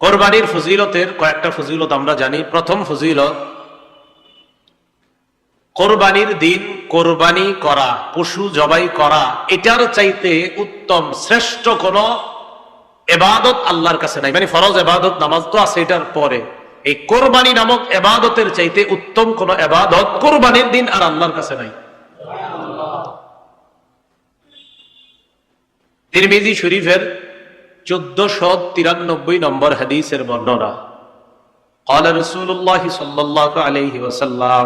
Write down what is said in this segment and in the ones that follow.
কোরবানির ফজিলতের কয়েকটা ফজিলত আমরা জানি। প্রথম ফজিলত, কোরবানির দিন কোরবানি করা, পশু জবাই করা, এটার চাইতে উত্তম শ্রেষ্ঠ কোন এবাদত আল্লাহর কাছে নাই। মানে ফরজ এবাদত, নামাজ তো আছে এটার পরে। এই কোরবানি নামক এবাদতের চাইতে উত্তম কোন এবাদত কোরবানির দিন আর আল্লাহর কাছে নাই। তিরমিজি শরীফের চোদ্দশো তিরানব্বই নম্বর হাদিসের বর্ণনা قال رسول الله صلى الله عليه وسلم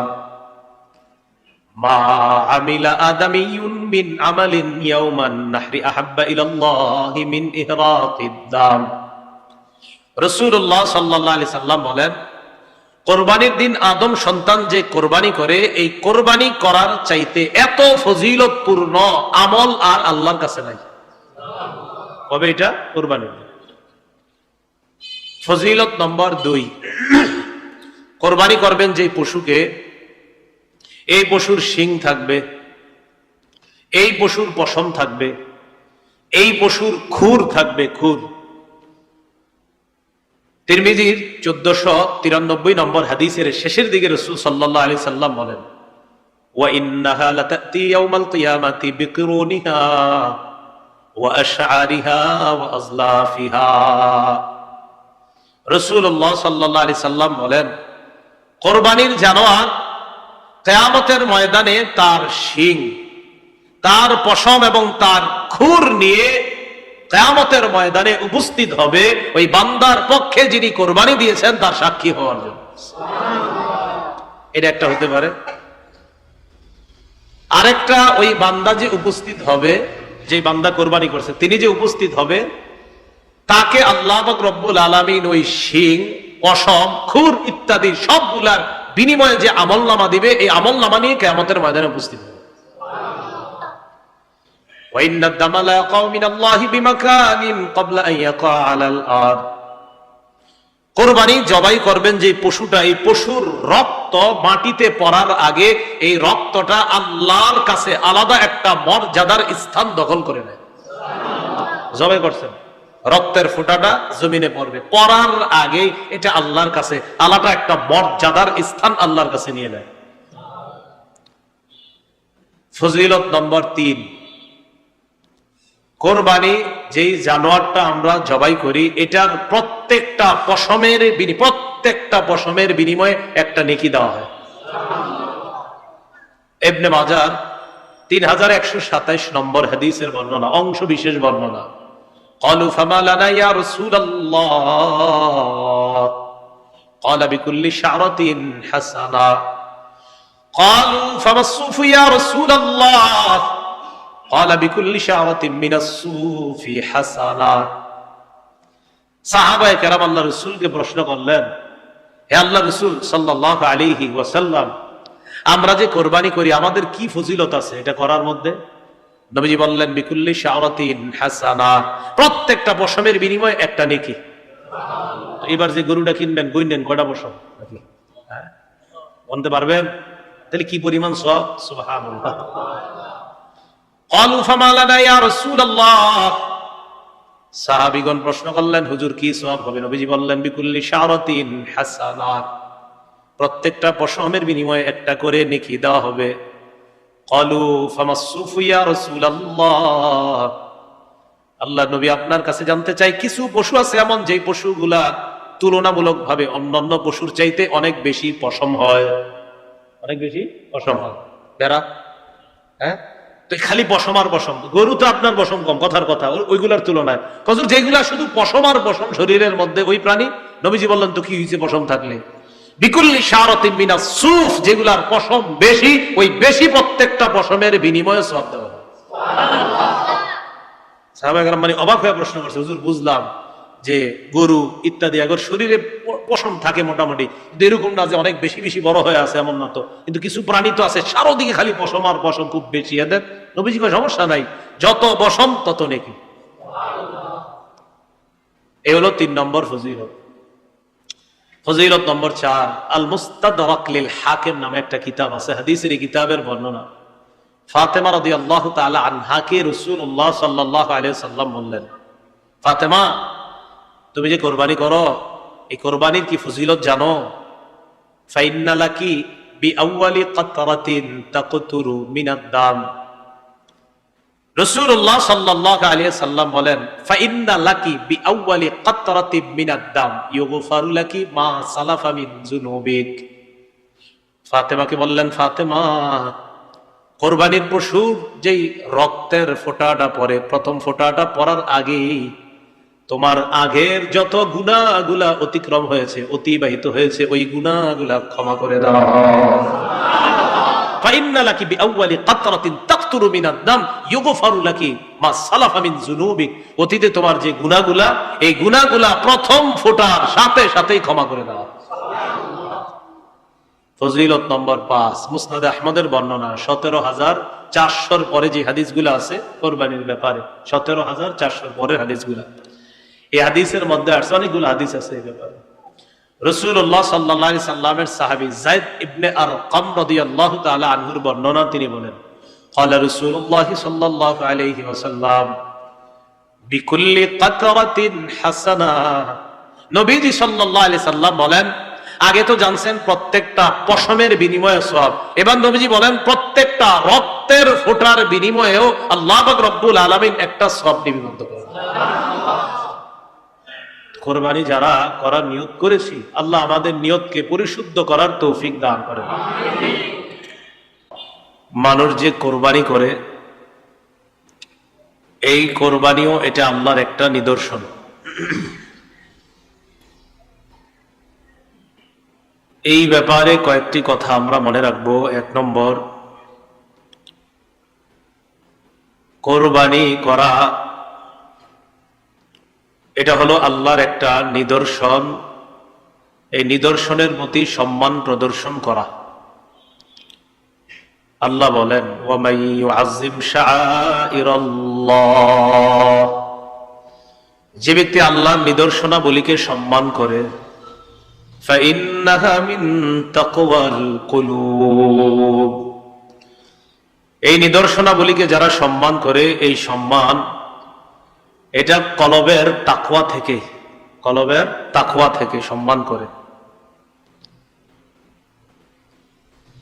ما عمل آدمي من عمل يوم النحر أحب إلى الله من إهراق الدم রসুল্লাহ সাল্লাহ আলি সাল্লাম বলেন কোরবানির দিন আদম সন্তান যে কোরবানি করে এই কোরবানি করার চাইতে এত ফজিলতপূর্ণ আমল আর আল্লাহর কাছে নাই কবে এটা? কোরবানির ফজিলত নম্বর দুই। কোরবানি করবেন যে পশুকে, এই পশুর শিং থাকবে, এই পশুর পশম থাকবে, এই পশুর খুর থাকবে, খুর। তিরমিজির চোদ্দশো তিরানব্বই নম্বর হাদিসের শেষের দিকে রসুল সাল্লাহ আলি সাল্লাম বলেন, ওয়া ইন্নাহা লাতাতি ইয়াউমাল কিয়ামাতি বিকরুনিহা। রসুল্লাহ সাল্লাহ আলি সাল্লাম বলেন কোরবানির জানোয়ার কেয়ামতের ময়দানে তার শিং তার পশম এবং তার খুর নিয়ে কেয়ামতের ময়দানে উপস্থিত হবে ওই বান্দার পক্ষে যিনি কোরবানি দিয়েছেন তার সাক্ষী হওয়ার জন্য। এটা একটা হতে পারে। আরেকটা ওই বান্দা যে উপস্থিত হবে যে বান্দা কোরবানি করছে, তিনি যে উপস্থিত হবে, তাকে আল্লাহ রব্বুল আলমিন ওই সিং অসম, খুর ইত্যাদি সবগুলার বিনিময়ে যে আমল নামা দিবে, এই আমল নামা নিয়ে কেমতের ময়দানে উপস্থিত হবে। কোরবানি জবাই করবেন যে পশুটা, এই পশুর রক্ত মাটিতে পড়ার আগে এই রক্তটা আল্লাহর কাছে আলাদা একটা মর্যাদার স্থান দখল করে নেয়। জবাই করছেন? রক্তের ফোঁটাটা জমিনে পড়বে। পড়ার আগে এটা আল্লাহর কাছে আলাদা একটা মর্যাদার স্থান আল্লাহর কাছে নিয়ে নেয়। ফজিলত নম্বর তিন। কোরবানি যেই জানোয়ারটা আমরা জবাই করি, এটার প্রত্যেকটা পশমের বিনি- প্রত্যেকটা পশমের বিনিময়ে একটা নেকি দেওয়া হয় এবনে মাজার তিন হাজার একশো সাতাইশ নম্বর হাদিসের বর্ণনা অংশ বিশেষ বর্ণনা قالوا فما لنا يا رسول الله قال بكل شعرة حسنة قالوا فما الصوف يا رسول الله قال بكل شعرة من الصوف حسنة সাহাবায়ে কেরাম আল্লাহ রসুলকে প্রশ্ন করলেন হে আল্লাহ রসুল সাল্লাহ আলিহি ওয়াসাল্লাম আমরা যে কোরবানি করি আমাদের কি ফজিলত আছে এটা করার মধ্যে নবীজি বললেন বিকুল্লি শাওরাতিন হাসানা প্রত্যেকটা পশমের বিনিময়ে একটা নেকি তো এবার যে গরুটা কিনবেন গুনবেন কয়টা পশম নাকি হ্যাঁ? বলতে পারবেন তাহলে কি পরিমাণ সব সুবহানাল্লাহ قالوا فما لنا يا رسول الله সাহাবীগণ প্রশ্ন করলেন, হুজুর, কি সওয়াব হবে? নবীজি বললেন, বিকুল্লি শারাতিন হাসানাত। প্রত্যেকটা পশমের বিনিময়ে একটা করে নেকি দেওয়া হবে। কলু ফামাসুফু ইয়া রাসূলুল্লাহ। আল্লাহ নবী আপনার কাছে জানতে চাই, কিছু পশু আছে এমন যেই পশুগুলা তুলনামূলকভাবে অন্যান্য পশুর চাইতে অনেক বেশি পশম হয়। অনেক বেশি পশম হয়। বেড়া? হ্যাঁ? খালি পশম আর পশম, গরু তো আপনার পশম কম, কথার কথা ওইগুলার তুলনায়। কত যেগুলা শুধু পশম আর পশম শরীরের মধ্যে ওই প্রাণী, নবীজি বললেন, তো কি হয়েছে পশম থাকলে? বিকুল্লি শারতিন মিনা সুফ, যেগুলার পশম বেশি, ওই বেশি প্রত্যেকটা পশমের বিনিময়ে সব দেওয়া মানে অবাক হয়ে প্রশ্ন করছে, হুজুর, বুঝলাম। যে গরু ইত্যাদি আগর শরীরে প- পশম থাকে মোটামুটি। এরকম না যে অনেক বেশি বেশি বড় হয়ে আছে এমন না তো। কিন্তু কিছু প্রাণী তো আছে, চারোদিকে খালি পশম আর পশম খুব বেশি। এদের নবীজি কোনো সমস্যা নাই, যত বসম তত নেকি। এ হলো তিন নম্বর ফজিলত। ফজিলত নম্বর চার আল মুস্তাদরাক লিল হাকিম নামে একটা কিতাব আছে, হাদিসের এই কিতাবের বর্ণনা। ফাতেমা রাদিয়াল্লাহু তাআলা আনহাকে রাসূলুল্লাহ সাল্লাল্লাহু আলাইহি সাল্লাম বললেন, ফাতেমা তুমি যে কোরবানি করো, এই কোরবানির কি ফজিলত জানো? ফাইন্নালাকি বি মিনাদ দাম। আলিয়া সাল্লাম বলেন বি দাম মা ফাতেমাকে বললেন, ফাতেমা, কোরবানির পশুর যেই রক্তের ফোঁটাটা পরে প্রথম ফোঁটাটা পড়ার আগেই তোমার আগের যত গুণাগুলা অতিক্রম হয়েছে, অতিবাহিত হয়েছে, ওই গুণাগুলা ক্ষমা করে দাও। তোমার যে গুনাহগুলা এই গুনাহগুলা প্রথম ফোঁটার সাথে সাথেই ক্ষমা করে দাও। ফজিলত নম্বর পাঁচ, মুসনাদ আহমদের বর্ণনা, সতেরো হাজার চারশোর পরে যে হাদিসগুলো আছে, কোরবানির ব্যাপারে, সতেরো হাজার চারশোর পরের হাদিসগুলা। এই হাদিসের মধ্যে আসছে অনেকগুলো হাদিস আছে এই ব্যাপারে রসুল্লাহ সাল্লাহ সাল্লামের সাহাবি জায়দ ইবনে আর কম রদি আল্লাহ তালা আনহুর বর্ণনা তিনি বলেন قال رسول الله صلى الله عليه وسلم بكل قطرة حسنة নবীজি সাল্লাল্লাহু আলাইহি সাল্লাম বলেন আগে তো জানছেন প্রত্যেকটা পশমের বিনিময়ে সব এবার নবীজি বলেন প্রত্যেকটা রক্তের ফোঁটার বিনিময়েও আল্লাহ পাক রব্বুল আলামিন একটা সব নিবন্ধ করেন কোরবানি যারা করার নিয়ত করেছি, আল্লাহ আমাদের নিয়তকে পরিশুদ্ধ করার তৌফিক দান করেন। মানুষ যে কোরবানি করে, এই কোরবানিও এটা আল্লাহর একটা নিদর্শন। এই ব্যাপারে কয়েকটি কথা আমরা মনে রাখব। এক নম্বর, কোরবানি করা এটা হলো আল্লাহর একটা নিদর্শন। এই নিদর্শনের প্রতি সম্মান প্রদর্শন করা। আল্লাহ বলেন যে ব্যক্তি আল্লাহর নিদর্শনাবলীকে সম্মান করে এই নিদর্শনাবলীকে যারা সম্মান করে, এই সম্মান এটা কলবের তাকওয়া থেকে, কলবের তাকওয়া থেকে সম্মান করে।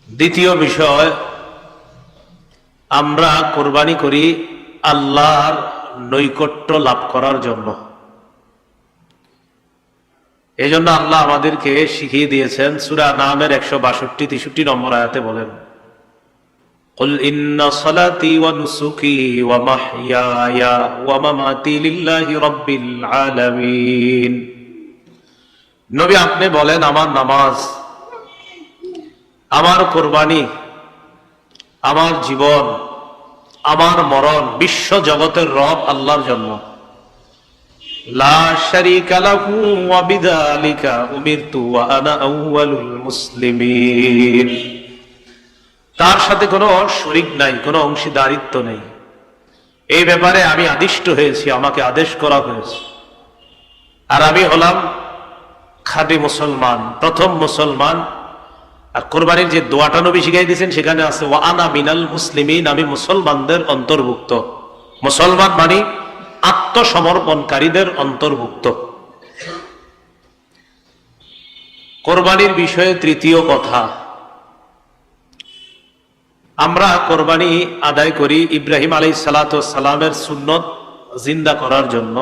দ্বিতীয় বিষয়, আমরা কোরবানি করি আল্লাহর নৈকট্য লাভ করার জন্য। এই জন্য আল্লাহ আমাদেরকে শিখিয়ে দিয়েছেন, সুরা নামের একশো বাষট্টি, তেষট্টি নম্বর আয়াতে বলেন قل إن صلاتي ونسكي ومحياي ومماتي لله رب العالمين নবী আপনি বলেন আমার নামাজ আমার কোরবানি আমার জীবন আমার মরণ বিশ্ব জগতের রব আল্লাহর জন্য লা শারীকা লাহু ওয়া বিযালিকা উমিরতু ওয়া আনা আউয়ালুল মুসলিমিন তার সাথে কোনো শরিক নাই, কোনো অংশীদারিত্ব নেই। এই ব্যাপারে আমি আদিষ্ট হয়েছি, আমাকে আদেশ করা হয়েছে। আর আমি হলাম খাঁটি মুসলমান, প্রথম মুসলমান। আর কোরবানির যে দোয়াটা নবী শিখাই দিয়েছেন, সেখানে আছে, ওয়া আনা মিনাল মুসলিমিন আমি মুসলমানদের অন্তর্ভুক্ত। মুসলমান মানে আত্মসমর্পণকারীদের অন্তর্ভুক্ত। কোরবানির বিষয়ে তৃতীয় কথা আমরা কোরবানি আদায় করি ইব্রাহিম আলাই সালামের সুন্নত জিন্দা করার জন্য।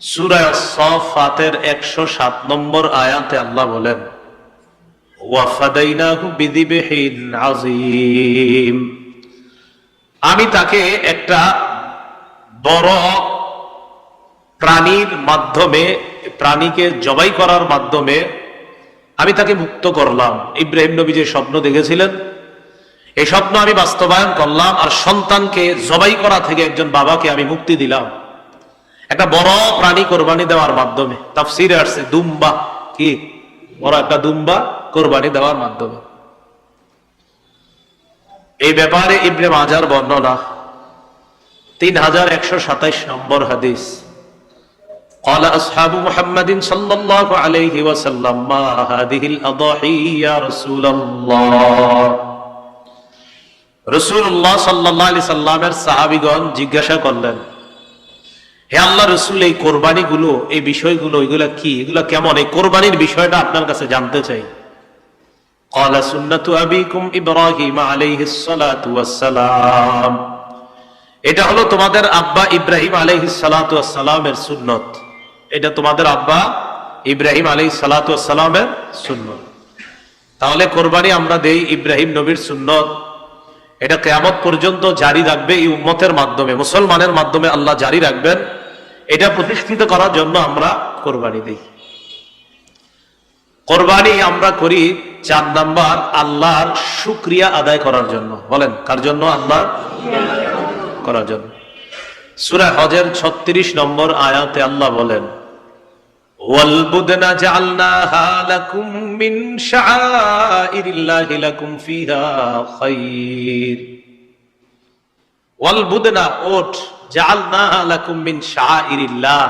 সুরায় সফাতের একশো সাত নম্বর আয়াতে আল্লাহ বলেন আমি তাকে একটা বড় প্রাণীর মাধ্যমে, প্রাণীকে জবাই করার মাধ্যমে আমি তাকে মুক্ত করলাম। ইব্রাহিম নবী যে স্বপ্ন দেখেছিলেন এই স্বপ্ন আমি বাস্তবায়ন করলাম আর সন্তানকে জবাই করা থেকে একজন বাবাকে আমি মুক্তি দিলাম একটা বড় প্রাণী কোরবানি দেওয়ার মাধ্যমে তাফসিরে আসছে দুম্বা কি বড় একটা দুম্বা কোরবানি দেওয়ার মাধ্যমে এই ব্যাপারে ইবনে মাজার বর্ণনা তিন হাজার একশো সাতাইশ নম্বর হাদিস قال أصحاب محمد صلى الله عليه وسلم ما هذه الأضاحي يا رسول الله রসুল্লাহ সাল্লাহ আলি সাল্লামের সাহাবিগণ জিজ্ঞাসা করলেন হে আল্লাহ রসুল এই কোরবানি গুলো এই বিষয়গুলো এগুলা কি এগুলা কেমন এই কোরবানির বিষয়টা আপনার কাছে জানতে চাই قال سنة أبيكم إبراهيم عليه الصلاة والسلام এটা হলো তোমাদের আব্বা ইব্রাহিম আলাইহি সালাতু সালামের সুন্নত এটা তোমাদের আব্বা ইব্রাহিম আলাইহি সালাতু সালামের সুন্নত তাহলে কোরবানি আমরা দেই ইব্রাহিম নবীর সুন্নত এটা কেয়ামত পর্যন্ত জারি রাখবে এই উম্মতের মাধ্যমে, মুসলমানের মাধ্যমে আল্লাহ জারি রাখবেন। এটা প্রতিষ্ঠিত করার জন্য আমরা কোরবানি দিই। কোরবানি আমরা করি চার নাম্বার, আল্লাহর শুক্রিয়া আদায় করার জন্য। বলেন, কার জন্য? আল্লাহ করার জন্য। সুরা হজের ছত্রিশ নম্বর আয়াতে আল্লাহ বলেন والبدن جعلناها لكم من شعائر الله لكم فيها خير والبدن ওট جعلناها لكم من شعائر الله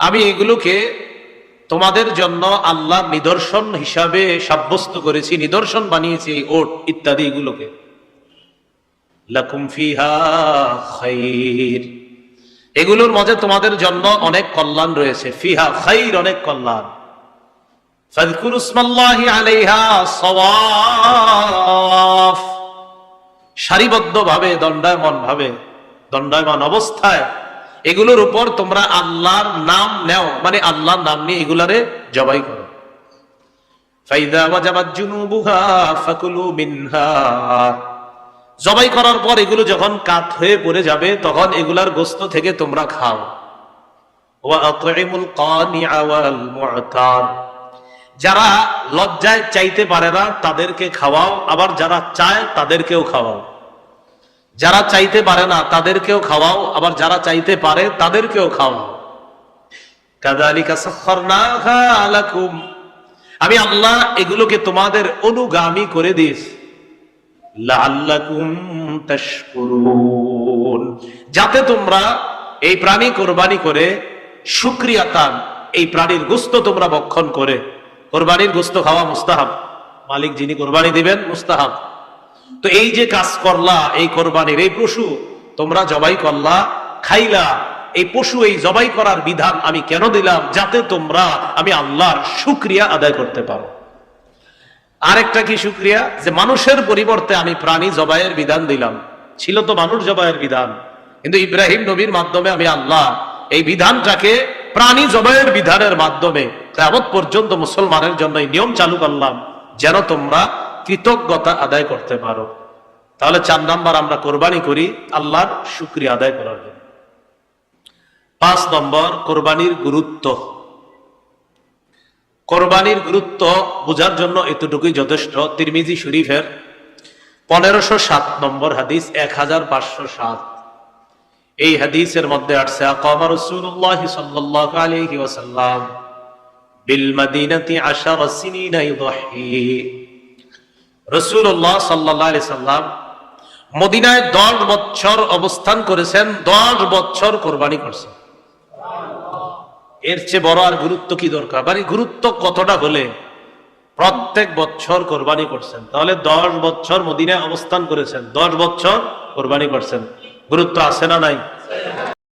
আমি এগুলোকে তোমাদের জন্য আল্লাহ নিদর্শন হিসাবে সাব্যস্ত করেছি নিদর্শন বানিয়েছি এই ওট ইত্যাদি এগুলোকে লাকুম ফিহা খাইর এগুলোর মধ্যে তোমাদের জন্য অনেক কল্যাণ রয়েছে। ফিহা খাইর অনেক কল্যাণ। সওয়াফ। সারিবদ্ধভাবে দণ্ডায়মান ভাবে দণ্ডায়মান অবস্থায় এগুলোর উপর তোমরা আল্লাহর নাম নেও। মানে আল্লাহর নাম নিয়ে এগুলারে জবাই করো। ফাইদা ওয়াজাবাত জুনুবুহা ফাকুলু মিনহা। জবাই করার পর এগুলো যখন কাত হয়ে পড়ে যাবে, তখন এগুলার গোস্ত থেকে তোমরা খাও। যারা লজ্জায় চাইতে পারে না, তাদেরকে খাওয়াও। আবার যারা চায়, তাদেরকেও খাওয়াও। যারা চাইতে পারে না, তাদেরকেও খাওয়াও। আবার যারা চাইতে পারে, তাদেরকেও খাওয়াও। আমি আল্লাহ এগুলোকে তোমাদের অনুগামী করে দিয়েছি। যাতে তোমরা এই প্রাণী কোরবানি করে শুকরিয়া তান এই প্রাণীর গোস্ত তোমরা ভক্ষণ করে। কোরবানির গোস্ত খাওয়া মুস্তাহাব। মালিক যিনি কোরবানি দিবেন, মুস্তাহাব। তো এই যে কাজ করলা, এই কোরবানির এই পশু, তোমরা জবাই করলা, খাইলা, এই পশু এই জবাই করার বিধান আমি কেন দিলাম? যাতে তোমরা, আমি আল্লাহর শুক্রিয়া আদায় করতে পারো। আরেকটা কি শুক্রিয়া? যে মানুষের পরিবর্তে আমি প্রাণী জবাইয়ের বিধান দিলাম। ছিল তো মানুষ জবাইয়ের বিধান। কিন্তু ইব্রাহিম নবীর মাধ্যমে আমি আল্লাহ এই বিধানটাকে প্রাণী জবাইয়ের বিধানের মাধ্যমে কেমন পর্যন্ত মুসলমানের জন্য এই নিয়ম চালু করলাম, যেন তোমরা কৃতজ্ঞতা আদায় করতে পারো। তাহলে চার নাম্বার আমরা কোরবানি করি আল্লাহর শুক্রিয়া আদায় করার জন্য। পাঁচ নম্বর, কোরবানির গুরুত্ব। কোরবানির গুরুত্ব বোঝার জন্য এতটুকুই যথেষ্ট। তিরমিজি শরীফের পনেরোশো সাত নম্বর হাদিস এক হাজার পাঁচশো সাত। এই হাদিসের মধ্যে আসছে, আকামা রাসূলুল্লাহ সাল্লাল্লাহু আলাইহি ওয়াসাল্লাম বিল মাদিনাতি আশারা সিনিনা ইউদহি। রাসূলুল্লাহ সাল্লাল্লাহু সাল্লাম মদিনায় 10 বছর অবস্থান করেছেন 10 বছর কোরবানি করছেন। এর চেয়ে বড় আর গুরুত্ব কি দরকার? মানে গুরুত্ব কতটা হলে প্রত্যেক বছর কোরবানি করছেন? তাহলে দশ বছর মদিনায় অবস্থান করেছেন, দশ বছর কোরবানি করছেন। গুরুত্ব আছে না নাই?